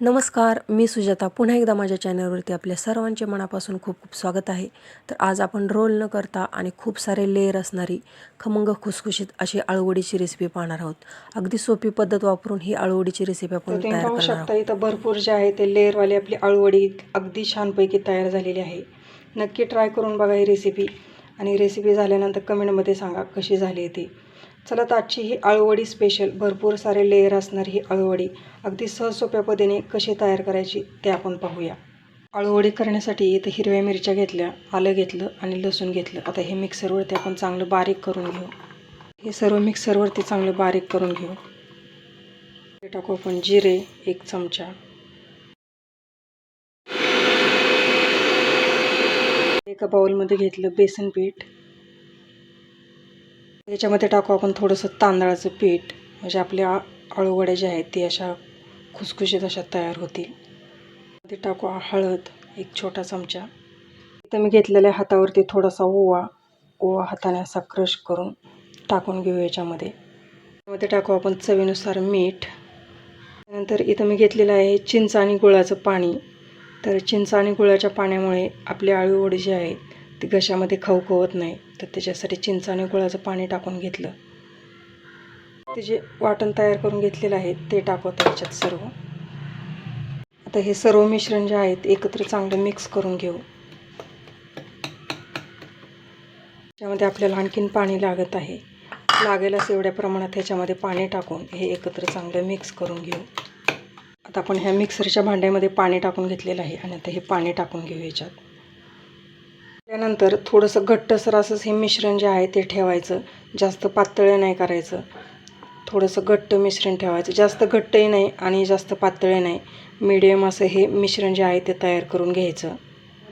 नमस्कार मी सुजाता. पुन्हा एकदा माझ्या चॅनलवरती आपल्या सर्वांचे मनापासून खूप खूप स्वागत आहे. तर आज आपण रोल न करता आणि खूप सारे लेअर असणारी खमंग खुसखुशीत अशी आळूवडीची रेसिपी पाहणार आहोत. अगदी सोपी पद्धत वापरून ही आळूवडीची रेसिपी आपण तयार आहोत शकता इथं भरपूर जे आहे ते लेअरवाली आपली आळूवडी अगदी छानपैकी तयार झालेली आहे. नक्की ट्राय करून बघा ही रेसिपी आणि रेसिपी झाल्यानंतर कमेंटमध्ये सांगा कशी झाली ती. चला तर आजची ही आळूवडी स्पेशल भरपूर सारे लेयर असणारी ही आळूवडी. अगदी सहज सोप्या पद्धतीने कशी तयार करायची ते आपण पाहूया. आळूवडी करण्यासाठी इथं हिरव्या मिरच्या घेतल्या आलं घेतलं आणि लसूण घेतलं. आता हे मिक्सरवरती आपण चांगलं बारीक करून घेऊ. हे सर्व मिक्सरवरती चांगलं बारीक करून घेऊ. हे टाकू आपण जिरे एक चमचा. एका बाउलमध्ये घेतलं बेसन पीठ. त्याच्यामध्ये टाकू आपण थोडंसं तांदळाचं पीठ म्हणजे आपल्या आळूवड्या ज्या आहेत ते अशा खुसखुशीत अशा तयार होतील. ते टाकू हळद एक छोटा चमचा. इथं मी घेतलेल्या हातावरती थोडासा ओवा ओवा हाताने असा क्रश करून टाकून घेऊ याच्यामध्ये. त्यामध्ये टाकू आपण चवीनुसार मीठ. त्यानंतर इथं मी घेतलेलं आहे चिंच आणि गुळाचं पाणी. तर चिंच आणि गुळाच्या पाण्यामुळे आपली आळूवडी जी आहे ती घशामध्ये खवखवत नाही तर त्याच्यासाठी चिंच आणि गुळाचं पाणी टाकून घेतलं. ते जे वाटण तयार करून घेतलेलं आहे ते टाकवतं याच्यात सर्व. आता हे सर्व मिश्रण जे आहे ते एकत्र चांगलं मिक्स करून घेऊ. त्यामध्ये आपल्याला आणखीन पाणी लागत आहे. लागेल एवढ्या प्रमाणात ह्याच्यामध्ये पाणी टाकून हे एकत्र चांगलं मिक्स करून घेऊ. आता आपण ह्या मिक्सरच्या भांड्यामध्ये पाणी टाकून घेतलेलं आहे आणि आता हे पाणी टाकून घेऊ याच्यात त्यानंतर थोडंसं घट्टसर असंच हे मिश्रण जे आहे ते ठेवायचं. जास्त पातळ नाही करायचं. थोडंसं घट्ट मिश्रण ठेवायचं. जास्त घट्टही नाही आणि जास्त पातळही नाही. मीडियम असं हे मिश्रण जे आहे ते तयार करून घ्यायचं.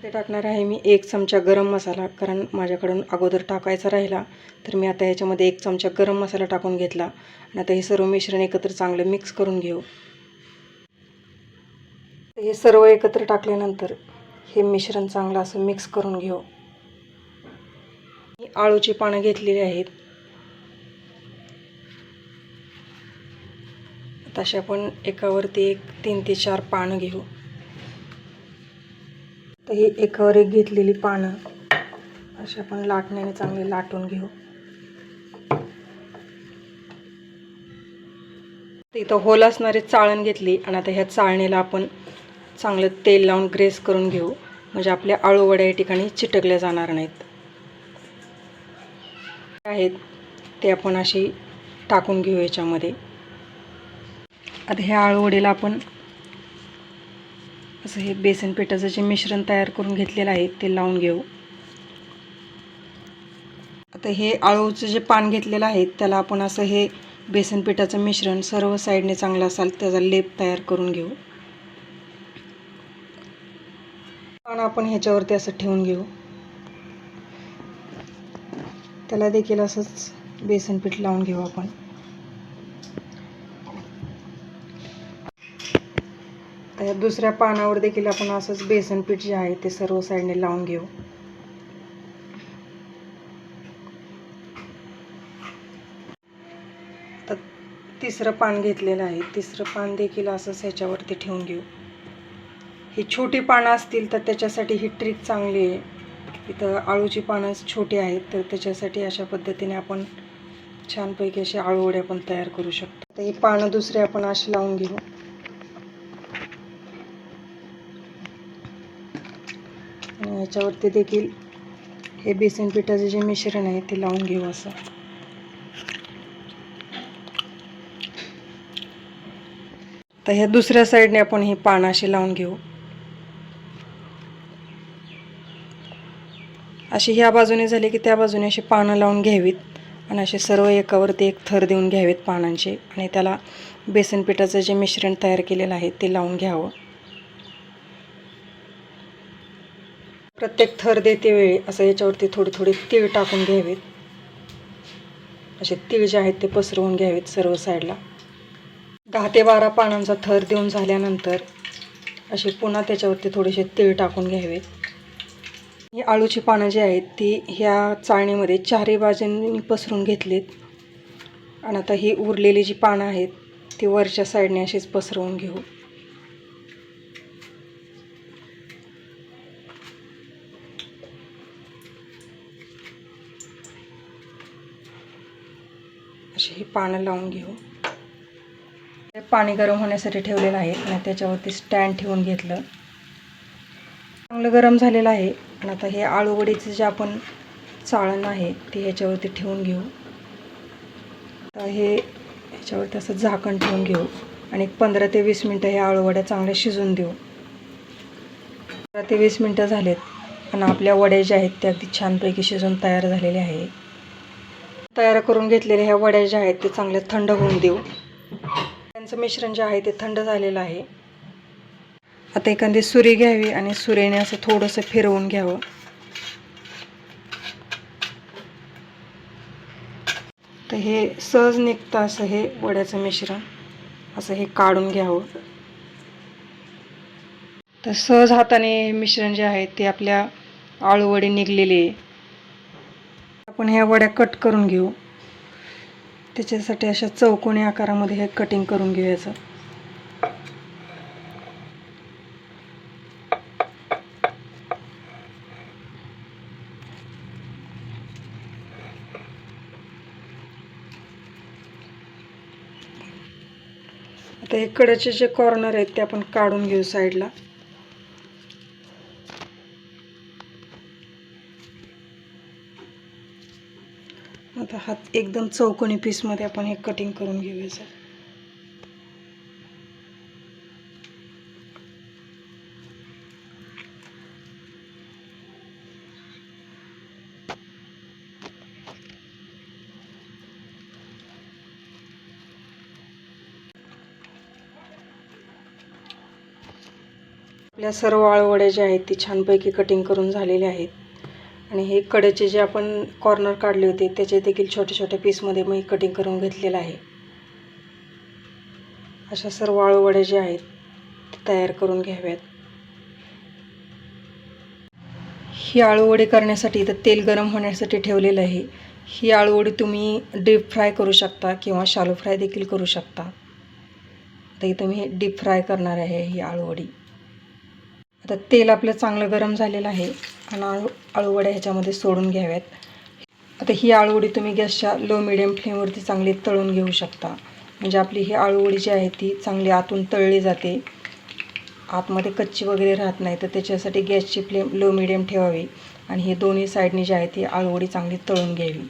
ते टाकणार आहे मी एक चमचा गरम मसाला कारण माझ्याकडून अगोदर टाकायचा राहिला तर मी आता ह्याच्यामध्ये एक चमचा गरम मसाला टाकून घेतला. आणि आता हे सर्व मिश्रण एकत्र चांगलं मिक्स करून घेऊ. हे सर्व एकत्र टाकल्यानंतर हे मिश्रण चांगलं असं मिक्स करून घेऊ. मी आळूची पानं घेतलेली आहेत. तसे आपण एकावरती एक तीन ते चार पानं घेऊ. तर ही एकावर एक घेतलेली पानं असे आपण लाटण्याने चांगली लाटून घेऊ. इथं होल असणारी चाळण घेतली आणि आता ह्या चाळणीला आपण चांगलं तेल लावून ग्रेस करून घेऊ. म्हणजे आपल्या आळूवड्या या ठिकाणी चिटकल्या जाणार नाहीत. आहेत ते आपण अशी टाकून घेऊ याच्यामध्ये. आता ह्या आळूवडीला आपण असं हे बेसन पिठाचं जे मिश्रण तयार करून घेतलेलं आहे ते लावून घेऊ. आता हे आळूचं जे पान घेतलेलं आहे त्याला आपण असं हे बेसन पिठाचं मिश्रण सर्व साईडने चांगलं असाल त्याचा लेप तयार करून घेऊ. पान आपण ह्याच्यावरती असं ठेवून घेऊ. त्याला देखील असंच बेसन पीठ लावून घेऊ आपण. त्या दुसऱ्या पानावर देखील आपण असंच बेसन पीठ जे आहे ते सर्व साईडने लावून घेऊ. तर तिसरं पान घेतलेलं आहे. तिसरं पान देखील असंच ह्याच्यावरती ठेवून घेऊ. ही छोटी पानं असतील तर त्याच्यासाठी ही ट्रिक चांगली आहे. इथं आळूची पानं छोटी आहेत तर त्याच्यासाठी अशा पद्धतीने आपण छानपैकी अशी आळूवड्या पण तयार करू शकतो. तर ही पानं दुसरी आपण अशी लावून घेऊ. आणि याच्यावरती देखील हे बेसन पिठाचं जे मिश्रण आहे ते लावून घेऊ असं. तर ह्या दुसऱ्या साईडने आपण ही पानं अशी लावून घेऊ. अशी ह्या बाजूने झाली की त्या बाजूने अशी पानं लावून घ्यावीत. आणि असे सर्व एकावरती एक थर देऊन घ्यावेत पानांचे. आणि त्याला बेसन पिठाचं जे मिश्रण तयार केलेलं आहे ते लावून घ्यावं. प्रत्येक थर देते वेळी असं याच्यावरती थोडी थोडी तीळ टाकून घ्यावेत. असे तीळ जे आहेत ते पसरवून घ्यावेत सर्व साईडला. दहा ते बारा पानांचा थर देऊन झाल्यानंतर असे पुन्हा त्याच्यावरती थोडेसे तीळ टाकून घ्यावेत. ही आळूची पानं जी आहेत ती ह्या चाळणीमध्ये चारही बाजूंनी पसरून घेतलीत. आणि आता ही उरलेली जी पानं आहेत ती वरच्या साईडने अशीच पसरवून घेऊ. अशी ही पानं लावून घेऊ. पाणी गरम होण्यासाठी ठेवलेलं आहे आणि त्याच्यावरती स्टँड ठेवून घेतलं. चांगलं गरम झालेलं आहे. आणि आता हे आळूवडीचं जे आपण चाळण आहे ते ह्याच्यावरती ठेवून घेऊ. आता हे ह्याच्यावरती असं झाकण ठेवून घेऊ आणि एक पंधरा ते वीस मिनटं हे आळूवड्या चांगल्या शिजून देऊ. पंधरा ते वीस मिनटं झालेत आणि आपल्या वड्या ज्या आहेत त्या अगदी छानपैकी शिजून तयार झालेल्या आहे. तयार करून घेतलेल्या ह्या वड्या ज्या आहेत ते चांगल्या थंड होऊन देऊ. त्यांचं मिश्रण जे आहे ते थंड झालेलं आहे. आता एखादी सुरी घ्यावी आणि सुरीने असं थोडंसं फिरवून घ्यावं. तर हे सहज निघतं असं हे वड्याचं मिश्रण. असं हे काढून घ्यावं. तर सहज हाताने हे मिश्रण जे आहे ते आपल्या आळूवडी निघलेली आहे. आपण ह्या वड्या कट करून घेऊ. त्याच्यासाठी अशा चौकोनी आकारामध्ये हे कटिंग करून घेऊ याचं आता हे कडेचे जे कॉर्नर आहेत ते आपण काढून घेऊ साईडला आता हात एकदम चौकोनी पीसमध्ये आपण हे कटिंग करून घेऊया सर आपल्या सर्व आळवड्या ज्या आहेत ती छानपैकी कटिंग करून झालेल्या आहेत. आणि हे कडेचे जे आपण कॉर्नर काढले होते त्याचे देखील छोट्या छोट्या पीसमध्ये मी कटिंग करून घेतलेलं आहे. अशा सर्व आळूवड्या ज्या आहेत ते तयार करून घ्याव्यात. ही आळूवडी करण्यासाठी इथं तेल गरम होण्यासाठी ठेवलेलं आहे. ही आळूवडी तुम्ही डीप फ्राय करू शकता किंवा शालो फ्राय देखील करू शकता. तर इथं मी डीप फ्राय करणार आहे ही आळूवडी. आता तेल आपलं चांगलं गरम झालेलं आहे. आणि आळू आळूवड्या ह्याच्यामध्ये सोडून घ्याव्यात. आता ही आळूवडी तुम्ही गॅसच्या लो मिडियम फ्लेमवरती चांगली तळून घेऊ शकता. म्हणजे आपली ही आळूवडी जी आहे ती चांगली आतून तळली जाते. आतमध्ये कच्ची वगैरे राहत नाही तर त्याच्यासाठी गॅसची फ्लेम लो मिडियम ठेवावी. आणि हे दोन्ही साईडने जी आहे ती आळूवडी चांगली तळून घ्यावी.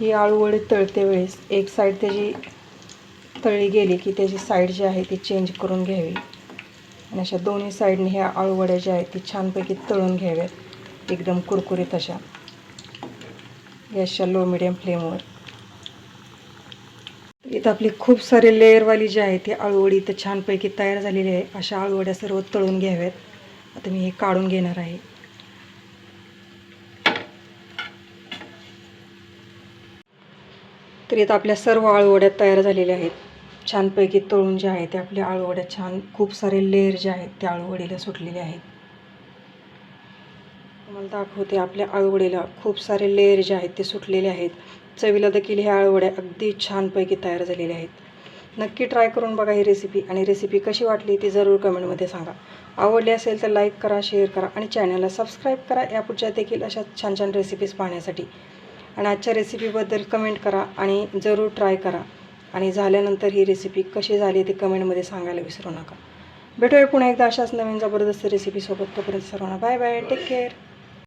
ही आळूवडी तळते वेळेस एक साईड त्याची तळली गेली की त्याची साईड जी आहे ती चेंज करून घ्यावी. आणि अशा दोन्ही साईडने ह्या आळूवड्या ज्या आहेत ती छानपैकी तळून घ्याव्यात. एकदम कुरकुरीत अशा. गॅसच्या लो मिडियम फ्लेमवर इथं आपली खूप सारे लेअरवाली जी आहे ती आळूवडी इथं छानपैकी तयार झालेली आहे. अशा आळूवड्या सर्व तळून घ्याव्यात. आता मी हे काढून घेणार आहे. तर इथं आपल्या सर्व आळूवड्या तयार झालेल्या आहेत. छानपैकी तळून जे आहे ते आपल्या आळूवड्या छान खूप सारे लेअर जे आहेत त्या आळूवडीला सुटलेले आहेत. तुम्हाला दाखवते आपल्या आळूवडीला खूप सारे लेअर जे आहेत ते सुटलेले आहेत. चवीला देखील ह्या आळूवड्या अगदी छानपैकी तयार झालेल्या आहेत. नक्की ट्राय करून बघा ही रेसिपी आणि रेसिपी कशी वाटली ती जरूर कमेंटमध्ये सांगा. आवडली असेल तर लाईक करा शेअर करा आणि चॅनलला सबस्क्राईब करा. या पुढच्या देखील अशा छान छान रेसिपीज पाहण्यासाठी. आणि आजच्या रेसिपीबद्दल कमेंट करा आणि जरूर ट्राय करा. आणि झाल्यानंतर ही रेसिपी कशी झाली ते कमेंटमध्ये सांगायला विसरू नका. भेटूया पुन्हा एकदा अशाच नवीन जबरदस्त रेसिपीसोबत तोपर्यंत सर्वांना बाय बाय टेक केअर